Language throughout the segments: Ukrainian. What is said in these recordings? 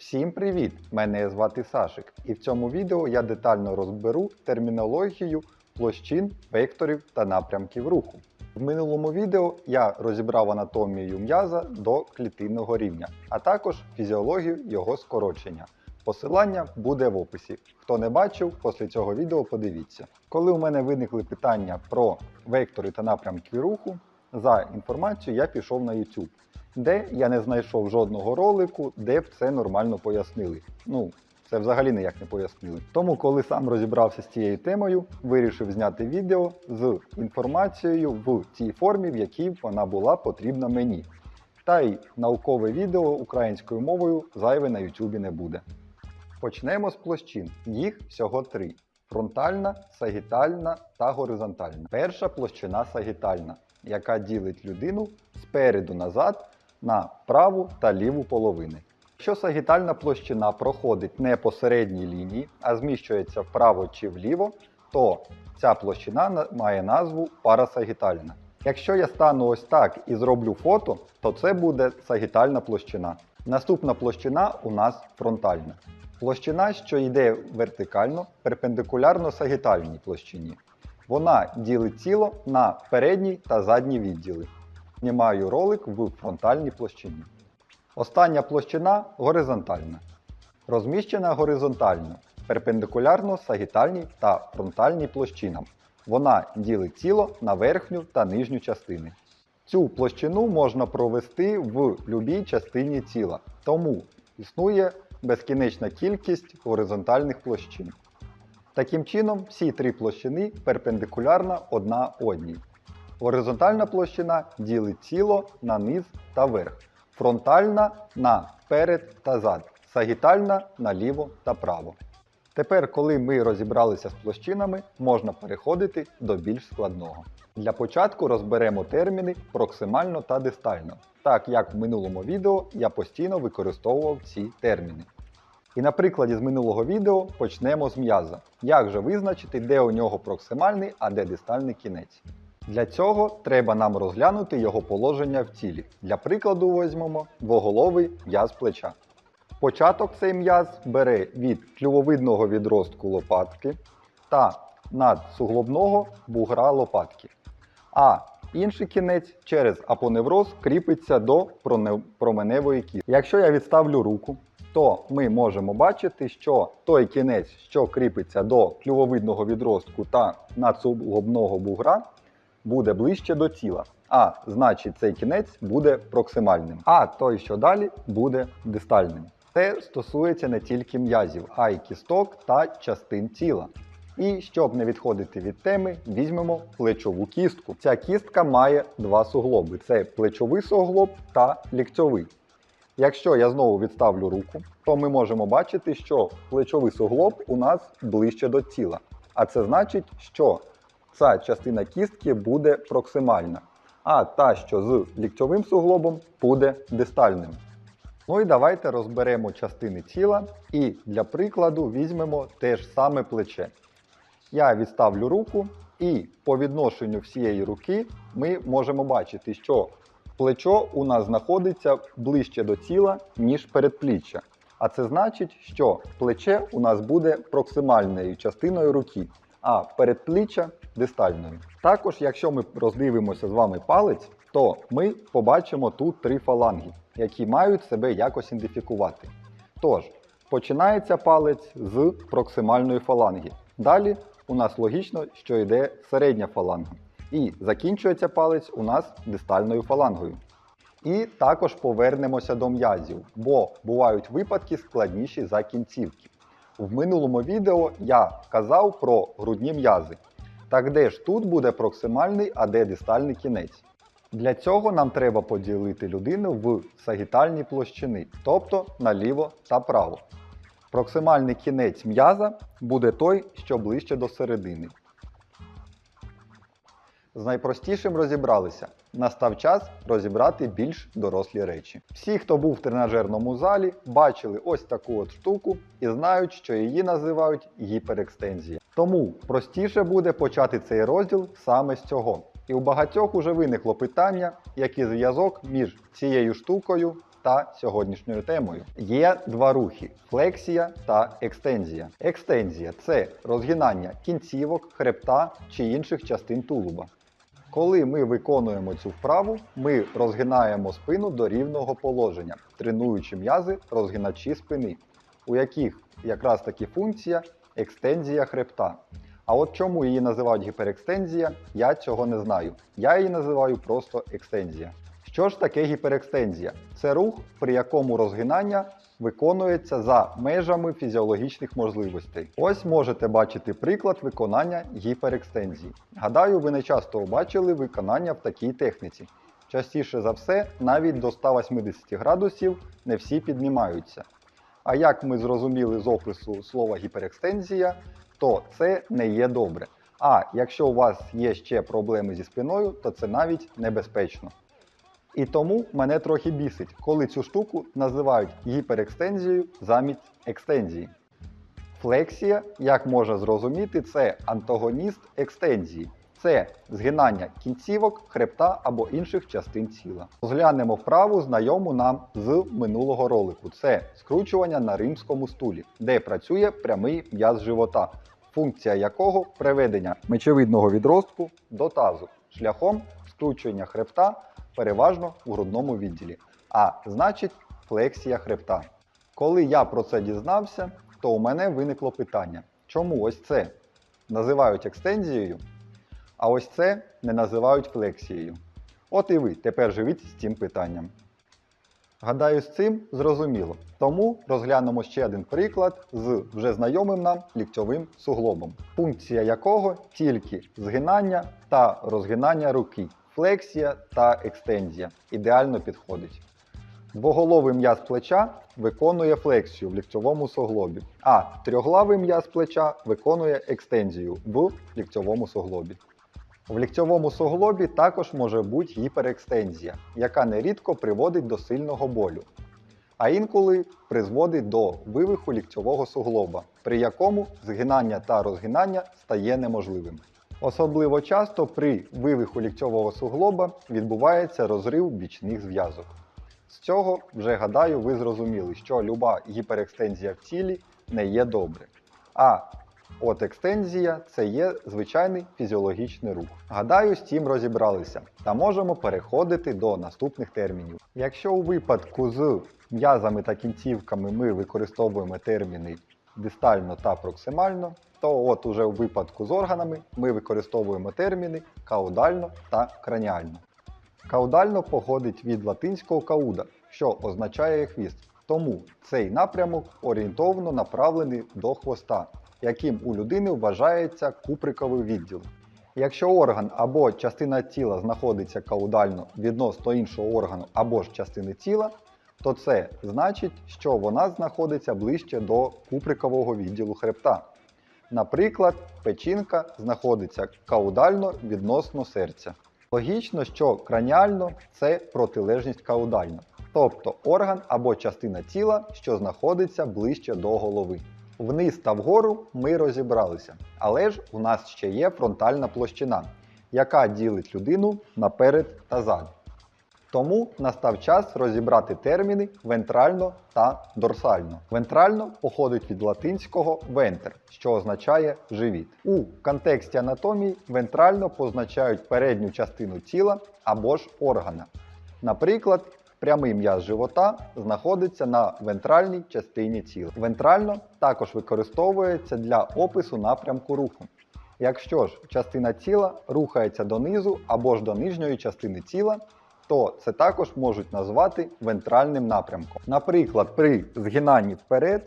Всім привіт! Мене звати Сашик, і в цьому відео я детально розберу термінологію площин, векторів та напрямків руху. В минулому відео я розібрав анатомію м'яза до клітинного рівня, а також фізіологію його скорочення. Посилання буде в описі. Хто не бачив, після цього відео подивіться. Коли у мене виникли питання про вектори та напрямки руху, за інформацією я пішов на YouTube, де я не знайшов жодного ролику, де б це нормально пояснили. Ну, це взагалі ніяк не пояснили. Тому, коли сам розібрався з цією темою, вирішив зняти відео з інформацією в тій формі, в якій вона була потрібна мені. Та й наукове відео українською мовою зайве на YouTube не буде. Почнемо з площин. Їх всього три: фронтальна, сагітальна та горизонтальна. Перша площина сагітальна, яка ділить людину спереду назад на праву та ліву половини. Якщо сагітальна площина проходить не по середній лінії, а зміщується вправо чи вліво, то ця площина має назву парасагітальна. Якщо я стану ось так і зроблю фото, то це буде сагітальна площина. Наступна площина у нас фронтальна. Площина, що йде вертикально, перпендикулярно сагітальній площині. Вона ділить тіло на передній та задній відділи. Знімаю ролик в фронтальній площині. Остання площина горизонтальна. Розміщена горизонтально, перпендикулярно сагітальній та фронтальній площинам. Вона ділить тіло на верхню та нижню частини. Цю площину можна провести в будь-якій частині тіла, тому існує безкінечна кількість горизонтальних площин. Таким чином, всі три площини перпендикулярна одна одній. Горизонтальна площина ділить тіло на низ та верх, фронтальна на перед та зад, сагітальна на ліво та право. Тепер, коли ми розібралися з площинами, можна переходити до більш складного. Для початку розберемо терміни проксимально та дистально, так як в минулому відео я постійно використовував ці терміни. І на прикладі з минулого відео почнемо з м'яза. Як же визначити, де у нього проксимальний, а де дистальний кінець? Для цього треба нам розглянути його положення в тілі. Для прикладу візьмемо двоголовий м'яз плеча. Початок цей м'яз бере від клювовидного відростку лопатки та надсуглобного бугра лопатки. А інший кінець через апоневроз кріпиться до променевої кістки. Якщо я відставлю руку, то ми можемо бачити, що той кінець, що кріпиться до клювовидного відростку та надсуглобного бугра, буде ближче до тіла. А значить цей кінець буде проксимальним. А той, що далі, буде дистальним. Це стосується не тільки м'язів, а й кісток та частин тіла. І щоб не відходити від теми, візьмемо плечову кістку. Ця кістка має два суглоби: це плечовий суглоб та ліктьовий. Якщо я знову відставлю руку, то ми можемо бачити, що плечовий суглоб у нас ближче до тіла. А це значить, що ця частина кістки буде проксимальна, а та, що з ліктьовим суглобом, буде дистальним. Ну і давайте розберемо частини тіла і для прикладу візьмемо те ж саме плече. Я відставлю руку, і по відношенню всієї руки ми можемо бачити, що плечо у нас знаходиться ближче до тіла, ніж передпліччя. А це значить, що плече у нас буде проксимальною частиною руки, а передпліччя дистальною. Також, якщо ми роздивимося з вами палець, то ми побачимо тут три фаланги, які мають себе якось ідентифікувати. Тож, починається палець з проксимальної фаланги. Далі у нас логічно, що йде середня фаланга. І закінчується палець у нас дистальною фалангою. І також повернемося до м'язів, бо бувають випадки складніші за кінцівки. В минулому відео я казав про грудні м'язи. Так де ж тут буде проксимальний, а де дистальний кінець? Для цього нам треба поділити людину в сагітальні площини, тобто наліво та право. Проксимальний кінець м'яза буде той, що ближче до середини. З найпростішим розібралися. Настав час розібрати більш дорослі речі. Всі, хто був в тренажерному залі, бачили ось таку от штуку і знають, що її називають гіперекстензія. Тому простіше буде почати цей розділ саме з цього. І у багатьох уже виникло питання, який зв'язок між цією штукою та сьогоднішньою темою. Є два рухи флексія та екстензія. Екстензія це розгинання кінцівок, хребта чи інших частин тулуба. Коли ми виконуємо цю вправу, ми розгинаємо спину до рівного положення, тренуючи м'язи розгиначі спини, у яких якраз таки функція екстензія хребта. А от чому її називають гіперекстензія, я цього не знаю. Я її називаю просто екстензія. Що ж таке гіперекстензія? Це рух, при якому розгинання виконується за межами фізіологічних можливостей. Ось можете бачити приклад виконання гіперекстензії. Гадаю, ви не часто бачили виконання в такій техніці. Частіше за все, навіть до 180 градусів не всі піднімаються. А як ми зрозуміли з опису слова гіперекстензія, то це не є добре. А якщо у вас є ще проблеми зі спиною, то це навіть небезпечно. І тому мене трохи бісить, коли цю штуку називають гіперекстензією замість екстензії. Флексія, як можна зрозуміти, це антагоніст екстензії. Це згинання кінцівок, хребта або інших частин тіла. Розглянемо вправу знайому нам з минулого ролику. Це скручування на римському стулі, де працює прямий м'яз живота, функція якого приведення мечевидного відростку до тазу шляхом скручування хребта переважно у грудному відділі, а значить флексія хребта. Коли я про це дізнався, то у мене виникло питання, чому ось це називають екстензією, а ось це не називають флексією. От і ви тепер живіть з цим питанням. Гадаю, з цим зрозуміло. Тому розглянемо ще один приклад з вже знайомим нам ліктьовим суглобом, функція якого тільки згинання та розгинання руки, флексія та екстензія ідеально підходить. Двоголовий м'яз плеча виконує флексію в ліктьовому суглобі, а трьохглавий м'яз плеча виконує екстензію в ліктьовому суглобі. В ліктьовому суглобі також може бути гіперекстензія, яка нерідко приводить до сильного болю, а інколи призводить до вивиху ліктьового суглоба, при якому згинання та розгинання стає неможливим. Особливо часто при вивиху ліктьового суглоба відбувається розрив бічних зв'язок. З цього вже гадаю, ви зрозуміли, що люба гіперекстензія в тілі не є добре. А от екстензія це є звичайний фізіологічний рух. Гадаю, з цим розібралися та можемо переходити до наступних термінів. Якщо у випадку з м'язами та кінцівками ми використовуємо терміни дистально та проксимально, то от уже у випадку з органами ми використовуємо терміни каудально та краніально. Каудально походить від латинського кауда, що означає хвіст. Тому цей напрямок орієнтовно направлений до хвоста, яким у людини вважається куприковий відділ. Якщо орган або частина тіла знаходиться каудально відносно іншого органу або ж частини тіла, то це значить, що вона знаходиться ближче до куприкового відділу хребта. Наприклад, печінка знаходиться каудально відносно серця. Логічно, що краніально це протилежність каудально, тобто орган або частина тіла, що знаходиться ближче до голови. Вниз та вгору ми розібралися, але ж у нас ще є фронтальна площина, яка ділить людину наперед та зад. Тому настав час розібрати терміни вентрально та дорсально. Вентрально походить від латинського вентер, що означає живіт. У контексті анатомії вентрально позначають передню частину тіла або ж органа. Наприклад, прямий м'яз живота знаходиться на вентральній частині тіла. Вентрально також використовується для опису напрямку руху. Якщо ж частина тіла рухається донизу або ж до нижньої частини тіла, то це також можуть назвати вентральним напрямком. Наприклад, при згинанні вперед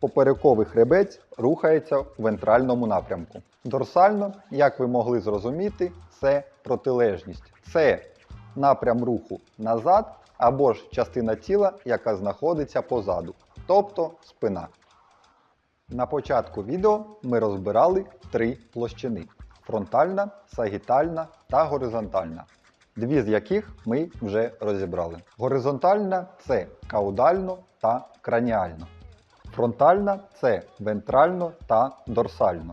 поперековий хребець рухається в вентральному напрямку. Дорсально, як ви могли зрозуміти, це протилежність. Це напрям руху назад або ж частина тіла, яка знаходиться позаду, тобто спина. На початку відео ми розбирали три площини: фронтальна, сагітальна та горизонтальна. Дві з яких ми вже розібрали. Горизонтальна це каудально та краніально. Фронтальна це вентрально та дорсально.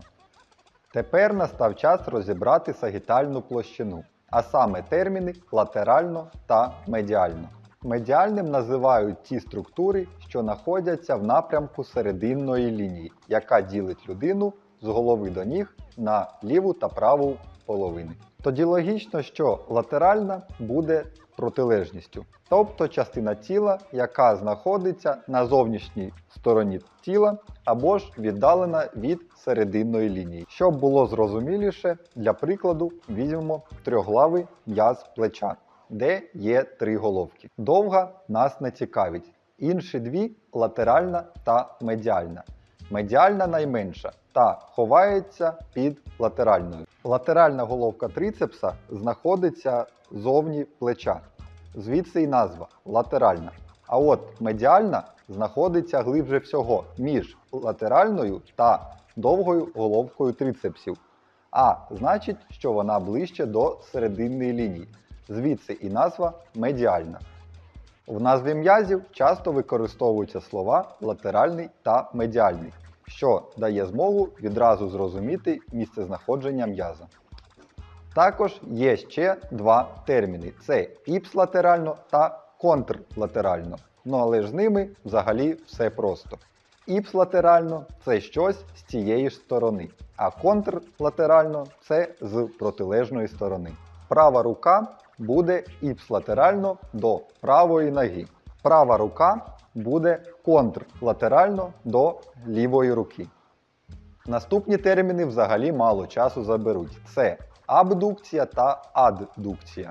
Тепер настав час розібрати сагітальну площину, а саме терміни латерально та медіально. Медіальним називають ті структури, що знаходяться в напрямку серединної лінії, яка ділить людину з голови до ніг на ліву та праву половини. Тоді логічно, що латеральна буде протилежністю, тобто частина тіла, яка знаходиться на зовнішній стороні тіла або ж віддалена від серединної лінії. Щоб було зрозуміліше, для прикладу візьмемо трьохглавий м'яз плеча, де є три головки. Довга нас не цікавить. Інші дві латеральна та медіальна. Медіальна найменша та ховається під латеральною. Латеральна головка трицепса знаходиться зовні плеча. Звідси й назва латеральна. А от медіальна знаходиться глибше всього між латеральною та довгою головкою трицепсів. А значить, що вона ближче до серединної лінії. Звідси і назва медіальна. В назві м'язів часто використовуються слова латеральний та медіальний, що дає змогу відразу зрозуміти місцезнаходження м'яза. Також є ще два терміни: це іпслатерально та контрлатерально. Ну але ж з ними взагалі все просто. Іпслатерально це щось з цієї ж сторони, а контрлатерально це з протилежної сторони. Права рука буде іпслатерально до правої ноги. Права рука буде контрлатерально до лівої руки. Наступні терміни взагалі мало часу заберуть. Це абдукція та аддукція.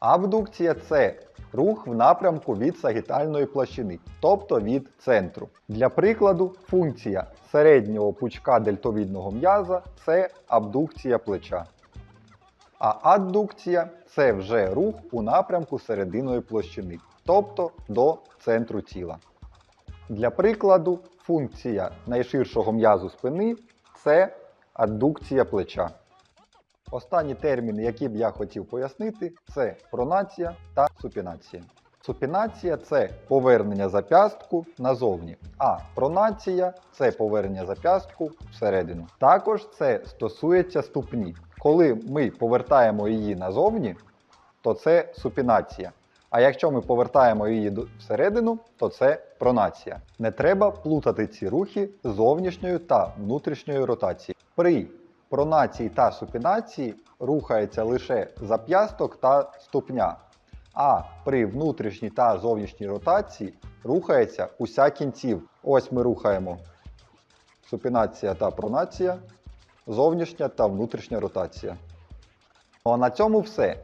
Абдукція це рух в напрямку від сагітальної площини, тобто від центру. Для прикладу, функція середнього пучка дельтовідного м'яза це абдукція плеча. А аддукція це вже рух у напрямку серединої площини, тобто до центру тіла. Для прикладу, функція найширшого м'язу спини це аддукція плеча. Останні терміни, які б я хотів пояснити, це пронація та супінація. Супінація це повернення зап'ястку назовні, а пронація це повернення зап'ястку всередину. Також це стосується ступні. Коли ми повертаємо її назовні, то це супінація. А якщо ми повертаємо її всередину, то це пронація. Не треба плутати ці рухи зовнішньою та внутрішньою ротацією. При пронації та супінації рухається лише зап'ясток та ступня. А при внутрішній та зовнішній ротації рухається уся кінців. Ось ми рухаємо супінація та пронація, зовнішня та внутрішня ротація. Ну а на цьому все.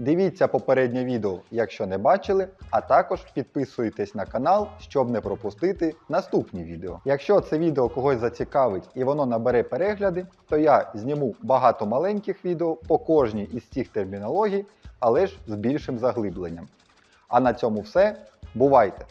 Дивіться попереднє відео, якщо не бачили, а також підписуйтесь на канал, щоб не пропустити наступні відео. Якщо це відео когось зацікавить і воно набере перегляди, то я зніму багато маленьких відео по кожній із цих термінологій, але ж з більшим заглибленням. А на цьому все. Бувайте!